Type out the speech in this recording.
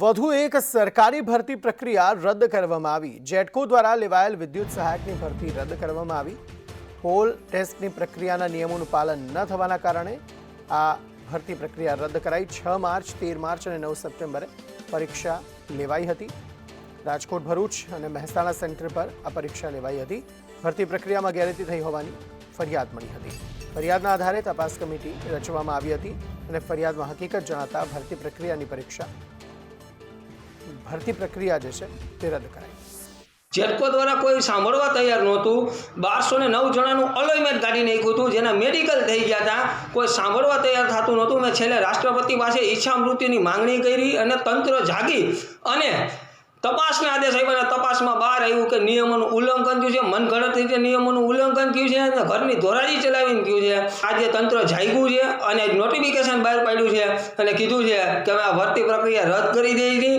વધુ એક સરકારી ભરતી પ્રક્રિયા રદ કરવામાં આવી. જેટકો દ્વારા લેવાયેલ વિદ્યુત સહાયકની ભરતી રદ કરવામાં આવી. પોલ ટેસ્ટની પ્રક્રિયાના નિયમોનું પાલન ન થવાના કારણે આ ભરતી પ્રક્રિયા રદ કરાઈ. છ માર્ચ, તેર માર્ચ અને નવ સપ્ટેમ્બરે પરીક્ષા લેવાઈ હતી. રાજકોટ, ભરૂચ અને મહેસાણા સેન્ટર પર આ પરીક્ષા લેવાઈ હતી. ભરતી પ્રક્રિયામાં ગેરરીતિ થઈ હોવાની ફરિયાદ મળી હતી. ફરિયાદના આધારે તપાસ કમિટી રચવામાં આવી હતી અને ફરિયાદમાં હકીકત જણાતા ભરતી પ્રક્રિયાની પરીક્ષા ભરતી પ્રક્રિયા જે છે તે રદ કરાઈ. જેટકો દ્વારા કોઈ સાંભળવા તૈયાર નહોતું. બારસો ને નવ જણાનું અલોયમેન્ટ કાઢી નાખ્યું હતું, જેના મેડિકલ થઈ ગયા હતા. કોઈ સાંભળવા તૈયાર થતું નહોતું. મેં છેલ્લે રાષ્ટ્રપતિ પાસે ઈચ્છા મૃત્યુની માંગણી કરી અને તંત્ર જાગી અને તપાસના આદેશ આવ્યા તપાસમાં બહાર આવ્યું કે નિયમોનું ઉલ્લંઘન થયું છે, મનગણત રીતે નિયમોનું ઉલ્લંઘન થયું છે અને ઘરની ધોરાજી ચલાવીને થયું છે. આજે તંત્ર જાગ્યું છે અને નોટિફિકેશન બહાર પાડ્યું છે અને કીધું છે કે અમે આ ભરતી પ્રક્રિયા રદ કરી દઈ હતી